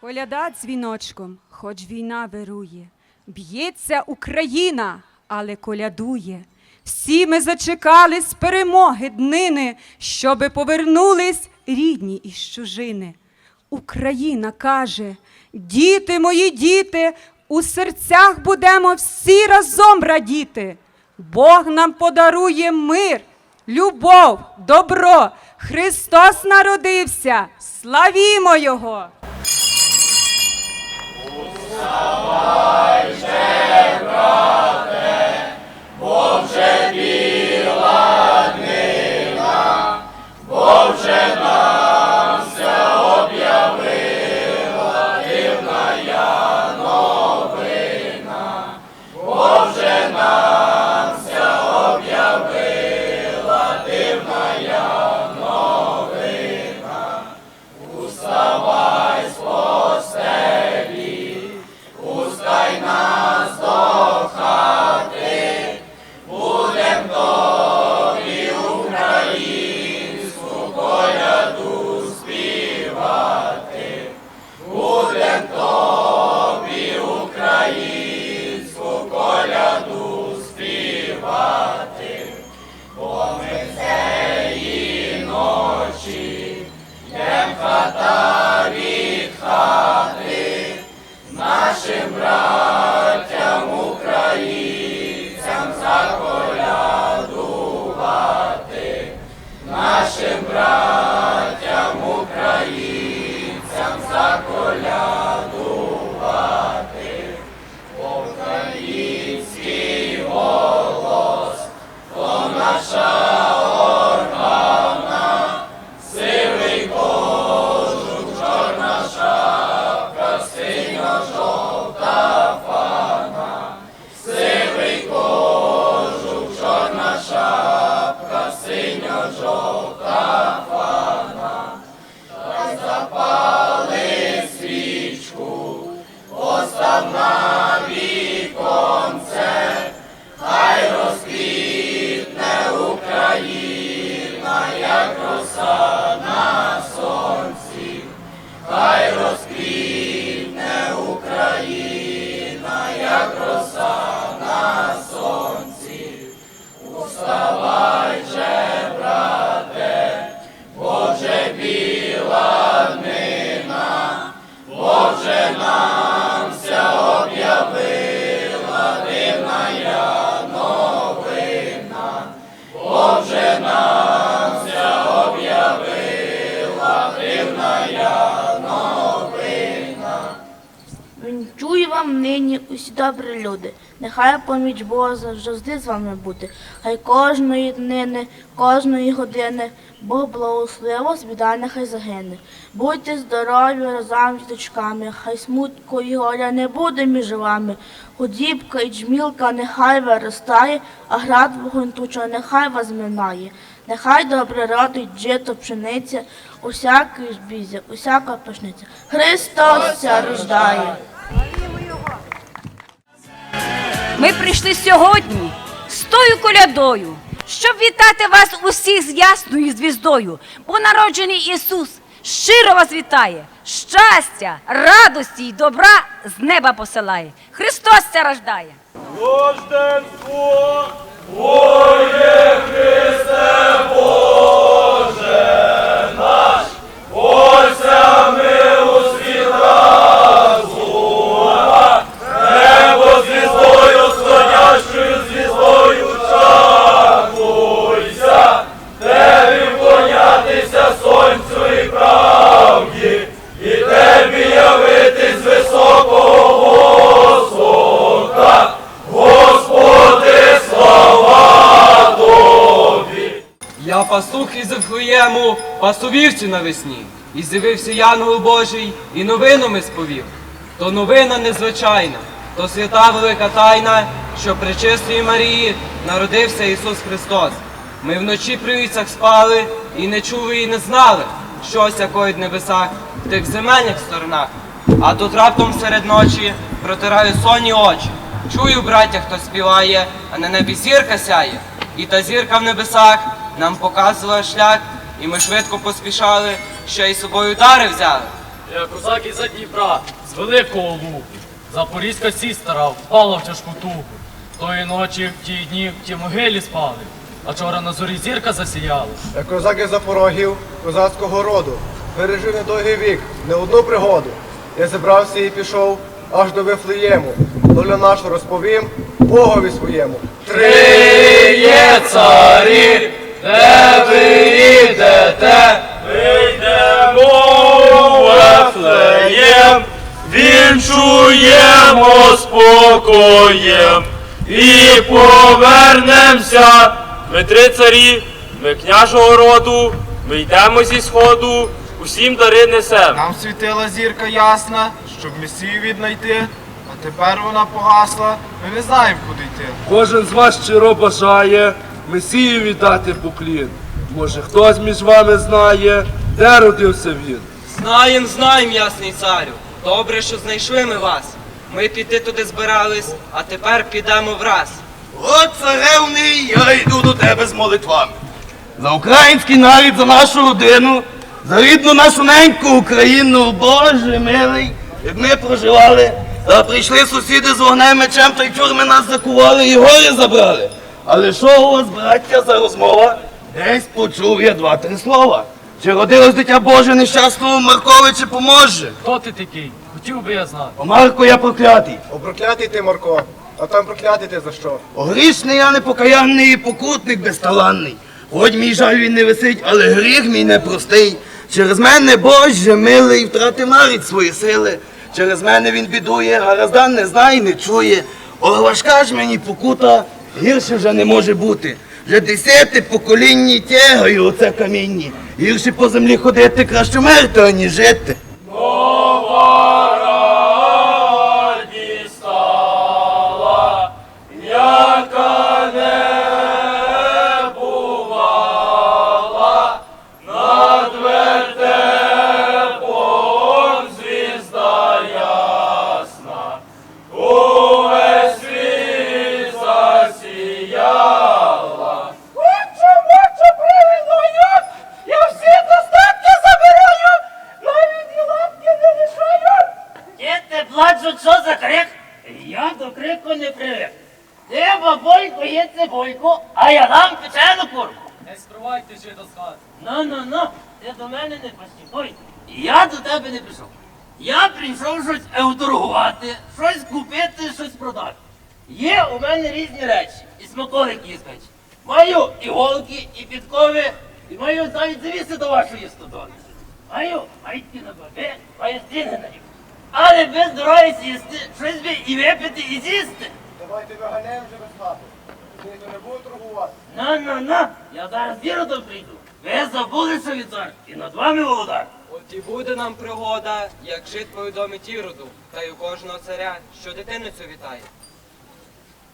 Коляда дзвіночком, хоч війна вирує, б'ється Україна, але колядує. Всі ми зачекали з перемоги днини, щоби повернулись рідні із чужини. Україна каже: діти мої діти, у серцях будемо всі разом радіти. Бог нам подарує мир, любов, добро. Христос народився. Славімо Його! Samadhi. Вам усі добрі люди. Нехай поміч Бога завжди з вами буде. Хай кожної днини, кожної години Бог благословив біда нехай загине. Будьте здорові разом з дочками, хай смутку і горя не буде між вами. Худібка і джмілка нехай виростає, а град вогонтуча нехай вас минає. Нехай добре родить жито пшениця, усяке збізя, усяка пашниця. Христос рождає. Ми прийшли сьогодні з тою колядою, щоб вітати вас усіх з ясною звіздою, бо народжений Ісус щиро вас вітає, щастя, радості й добра з неба посилає. Христос ся рождає. Рождество небо пастух із Вифлеєму, пасу вівці навесні. І з'явився Янгол Божий, і новину ми сповів. То новина незвичайна, то свята велика тайна, що при чистої Марії народився Ісус Христос. Ми вночі при вівцях спали і не чули, і не знали, якої в небесах, в тих земельних сторонах. А тут раптом серед ночі протираю сонні очі. Чую, браття, хто співає, а на небі зірка сяє. І та зірка в небесах нам показувала шлях, і ми швидко поспішали, ще й собою дари взяли. Я козак із-за Дніпра, з великого лугу. Запорізька сістера впала в тяжку тугу. Тої ночі в ті дні в ті могилі спали, а вчора на зорі зірка засіяла. Я козак із запорогів, козацького роду. Пережив недовгий вік, не одну пригоду. Я зібрався і пішов аж до Вифлеєму. Доля нашу розповім Богові своєму. Три є царі, де ви йдете? Ми йдемо у Вифлеєм, вінчуємо спокоєм і повернемося. Ми три царі, ми княжого роду, ми йдемо зі сходу, усім дари несем. Нам світила зірка ясна, щоб месію віднайти, а тепер вона погасла, ми не знаємо, куди йти. Кожен з вас щиро бажає Месію віддати поклін. Може, хтось між вами знає, де родився він. Знаєм, знаєм, ясний царю. Добре, що знайшли ми вас. Ми піти туди збирались, а тепер підемо враз. От царевний, я йду до тебе з молитвами. За український нарід, за нашу родину, за рідну нашу неньку Україну, Боже милий, як ми проживали, та прийшли сусіди з вогнем мечем та й чорми нас закували і горі забрали. Але що у вас, браття, за розмова? Десь почув я два-три слова. Чи родилось дитя Боже нещасного Марковича поможе? Хто ти такий? Хотів би я знати. О, Марко, я проклятий. О, проклятий ти, Марко, а там проклятий ти за що? О, грішний я непокаянний і покутник безталанний. Хоч мій жаль він не висить, але гріх мій непростий. Через мене, Боже, милий, втратив навіть свої сили. Через мене він бідує, гараздан не знає, не чує. О, важка ж мені покута, гірше вже не може бути. Вже десяте покоління тягаю оце камінні. Гірше по землі ходити, краще мертво, ані жити. Діти що за крик? Я до крику не привик. Ти, бабулько, є цибульку, а я дам печену курку. Не спривайте жида з хати. Ну, ну, ну, ти до мене не поспікуй. Я до тебе не прийшов. Я прийшов щось евторгувати, щось купити, щось продати. Є у мене різні речі, і смаколики іскать. Маю і голки, і підкови, і маю навіть завіси до вашої стодони. Маю майки на бабе, маю стіни на них. Але без дороги сісти, щось би і випити, і з'їсти. Давайте виганяємо вже без хати. Ніхто не буде торгувати. На, на, на, я зараз віродом прийду. Ви забули, що ви цар, і над вами володар. От і буде нам пригода, як жит повідомить Іроду, та й у кожного царя, що дитиницю вітає.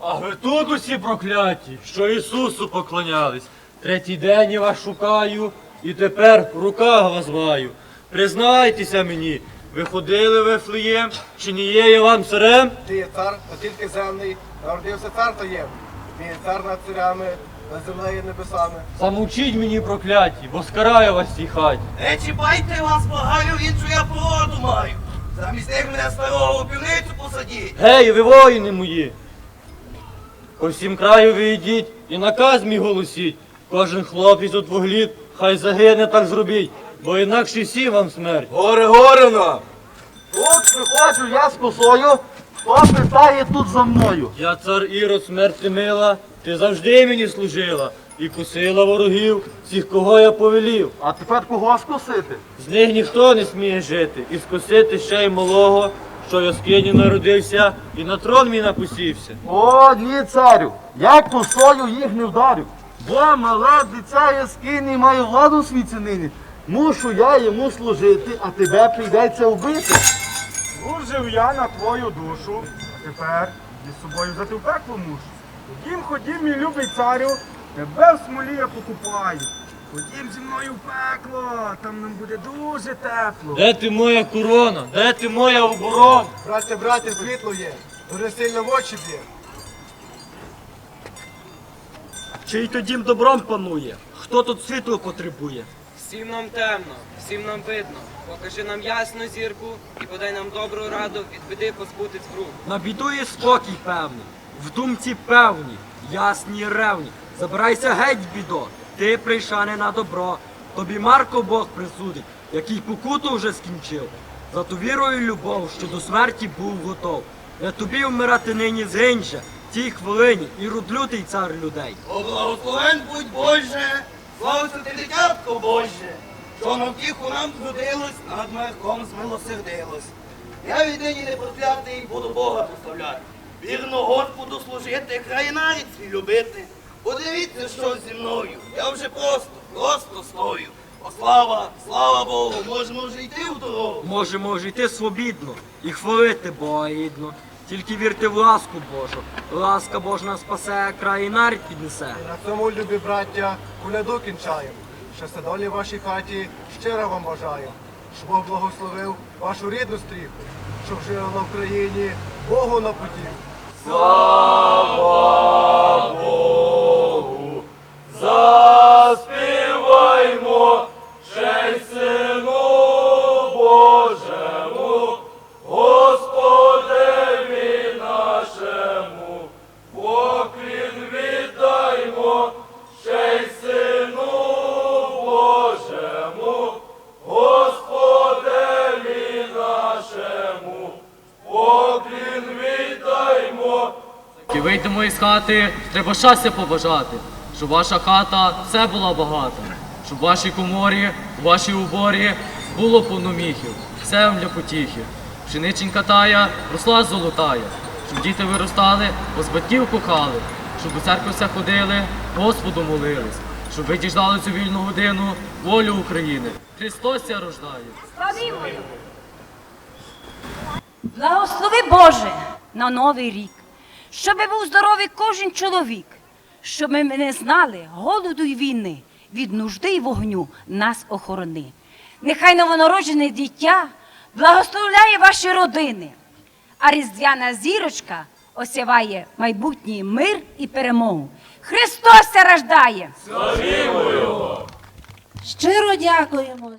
А ви тут усі прокляті, що Ісусу поклонялись. Третій день я вас шукаю, і тепер в руках вас маю. Признайтеся мені, ви ходили в Вифлеєм, чи не є я вам царем? Ти є цар, а тільки земний. Народився цар таєм. Він є цар над царями, над землею небесами. Замовчіть мені прокляті, бо скараю вас цій хаті. Не чіпайте вас, благаю, іншу я породу маю. Замість них мене старого у півницю посадіть. Гей, ви воїни мої! По всім краю ви йдіть і наказ мій голосіть. Кожен хлопець у двоглід, хай загине так зробіть, бо інакше всі вам смерть. Горе, горе нам! От приходжу я з косою, хто питає тут за мною? Я цар Ірод смерти мила, ти завжди мені служила і кусила ворогів, всіх, кого я повелів. А тепер кого скосити? З них ніхто не сміє жити, і скосити ще й малого, що в яскині народився і на трон мій напусівся. О, ні, царю, я косою їх не вдарю. Бо мале дитя яскині має владу в світі нині. Мушу я йому служити, а тебе прийдеться вбити. Служив я на твою душу, а тепер зі собою взяти в пекло мушу. Ходім, ходім, мій любий царю, тебе в смолі я покупаю. Ходім зі мною в пекло, там нам буде дуже тепло. Де ти моя корона? Де ти моя оборона? Браття, браття, світло є. Дуже сильно в очі б'є. Чий то дім добром панує? Хто тут світло потребує? Всім нам темно, всім нам видно. Покажи нам ясну зірку і подай нам добру раду від біди позбутись круг. На біду є спокій певний, в думці певні, ясні ревні. Забирайся геть, бідо, ти прийша не на добро. Тобі Марко Бог присудить, який покуту вже скінчив. За ту вірою любов, що до смерті був готов. Не тобі вмирати нині згинше, в тій хвилині і рудлютий цар людей. О, благословен будь Боже, славиться ти дитятко Боже, що на втіху нам зродилось, над мерком змилосердилось. Я віднині не проклятий, буду Бога прославляти. Вірно Господу служити, країнарець свій любити. Подивіться, що зі мною. Я вже просто, просто стою. О, слава, слава Богу, можемо вже йти в дорогу. Можемо вже йти свобідно і хвалити Бога гідно. Тільки вірте в ласку Божу. Ласка Божна спасе, край і нарід піднесе. На цьому, любі браття, коляду кінчаємо. Щастя долі в вашій хаті щиро вам бажаю. Щоб Бог благословив вашу рідну стріху, щоб жила в Україні Богу на подію. Заспіваймо, хати, треба щастя побажати, щоб ваша хата все була багата, щоб в вашій коморі, в вашій уборі було повно міхів, все для потіхи. Пшениченька тая росла золотая, щоб діти виростали, бо батьків кохали, щоб у церкву все ходили, Господу молились, щоб ви діждали цю вільну годину, волю України. Христос ся рождає. Благослови Боже на новий рік, щоби був здоровий кожен чоловік, щоб ми не знали голоду й війни, від нужди й вогню нас охорони. Нехай новонароджене дитя благословляє ваші родини, а різдвяна зірочка осяває майбутній мир і перемогу. Христос рождає! Щиро дякуємо.